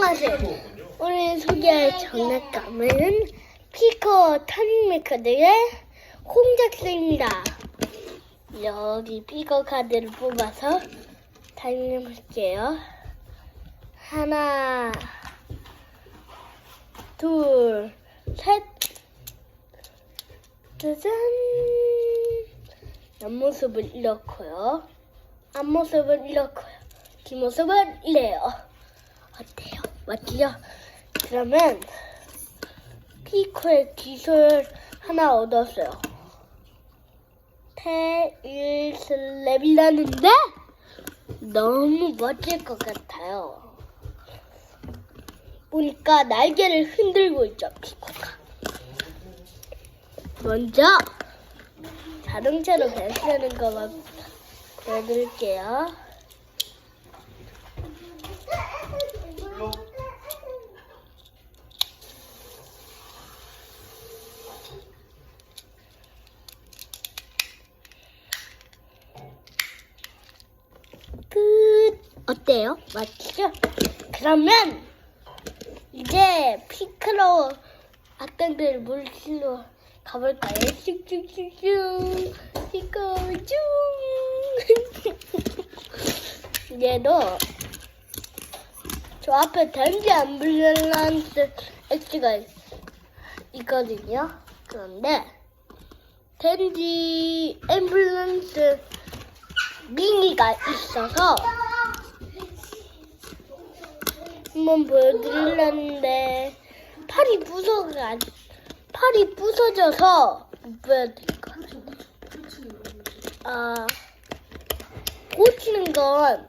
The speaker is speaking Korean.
안녕하세요. 오늘 소개할 장난감은 피커 타닝메커들의 콩작스입니다. 여기 피커 카드를 뽑아서 타닝해볼게요. 하나, 둘, 셋. 짜잔. 옆모습은 이렇고요. 앞모습은 이렇고요. 뒷모습은 이래요. 맞죠? 그러면 피코의 기술 하나 얻었어요. 테일 슬랩이라는데 너무 멋질 것 같아요. 보니까 날개를 흔들고 있죠, 피코가. 먼저 자동차로 변신하는 것만 보여드릴게요. 어때요? 맞죠? 그러면 이제 피크로 악당들 물실로 가볼 까요? 슉슉슉슉 피크 쭉 얘도 저 앞에 던지 암뷸런스 X가 있거든요. 그런데 던지 앰뷸런스 미니가 있어서 한번 보여드리려는데 팔이 부서가 팔이 부서져서 못 보여드릴 것 같아요. 아 고치는 건